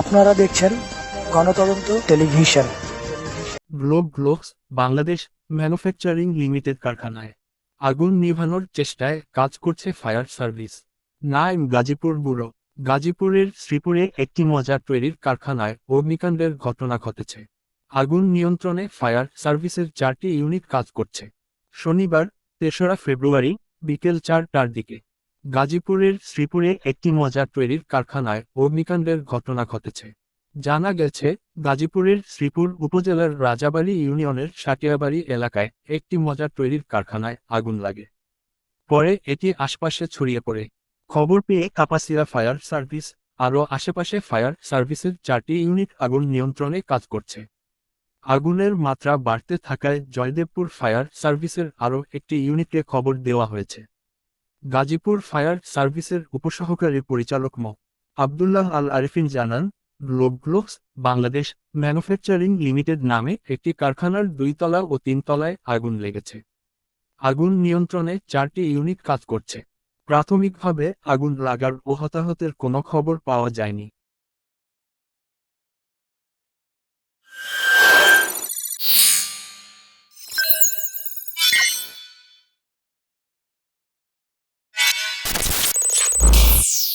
আপনারা দেখছেন Ganatadanta television. Globe Globes, Bangladesh manufacturing limited কারখানায়। আগুন নিভানোর চেষ্টায় কাজ করছে fire service. Naim Gazipur bureau. গাজীপুরের শ্রীপুরে একটি মজা তৈরির কারখানায় অগ্নিকাণ্ডের ঘটনা ঘটেছে। আগুন নিয়ন্ত্রণে ফায়ার সার্ভিসের চারটি ইউনিট কাজ করছে। শনিবার, তেসরা ফেব্রুয়ারি, বিকেল চারটার দিকে। গাজীপুরের শ্রীপুরে একটি মজার তৈরির কারখানায় অগ্নিকাণ্ডের ঘটনা ঘটেছে। জানা গেছে, গাজীপুরের শ্রীপুর উপজেলার রাজাবাড়ি ইউনিয়নের সাটিয়াবাড়ি এলাকায় একটি মজার তৈরির কারখানায় আগুন লাগে। পরে এটি আশপাশে ছড়িয়ে পড়ে। খবর পেয়ে কাপাসিয়া ফায়ার সার্ভিস আরও আশেপাশে ফায়ার সার্ভিসের চারটি ইউনিট আগুন নিয়ন্ত্রণে কাজ করছে। আগুনের মাত্রা বাড়তে থাকায় জয়দেবপুর ফায়ার সার্ভিসের আরও একটি ইউনিটকে খবর দেওয়া হয়েছে। গাজীপুর ফায়ার সার্ভিসের উপসহকারী পরিচালক ম। আবদুল্লাহ আল আরিফিন জানান গ্লোবগ্লোবস বাংলাদেশ ম্যানুফ্যাকচারিং লিমিটেড নামে একটি কারখানার দুই তলা ও তিন তলায় আগুন লেগেছে। আগুন নিয়ন্ত্রণে চারটি ইউনিট কাজ করছে। প্রাথমিকভাবে আগুন লাগার ও হতাহতের কোনো খবর পাওয়া যায়নি।